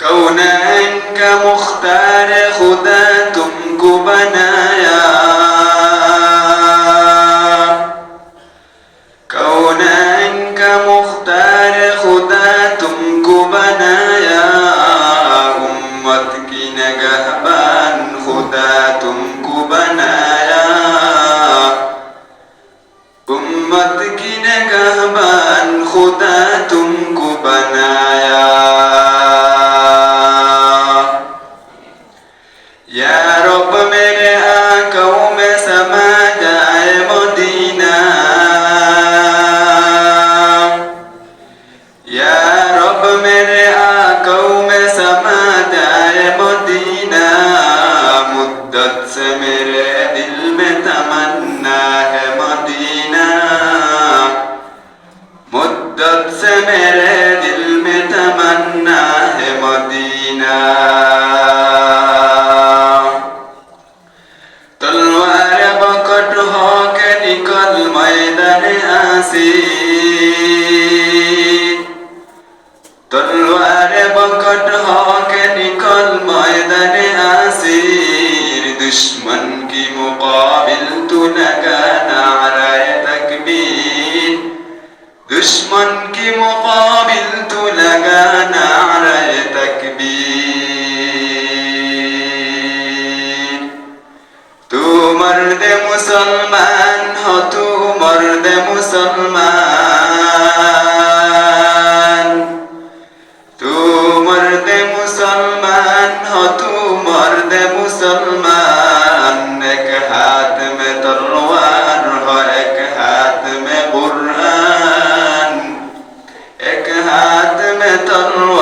كونا انك مختار خدا تم کو كونا انك مختار خدا تم کو بنایا امت کی نگہبان خدا تم کو بنایا امت خدا تم کو بنایا رب میرے آقاوں میں سما جائے مدینہ مدت سے میرے دل میں تمنا ہے مدینہ مدت سے میرے دل میں تمنا ہے مدینہ تلوار بکٹ ہو کے نکل میدان آسی আরে বকট হকে নিকল ময়দানে আসির। দুশ্মন কি মুকাবিল তু লগা নারায় তকবীর। দুশ্মন কি মুকাবিল তু লগা নারায় তকবীর। তোমার দে মুসলমান ترى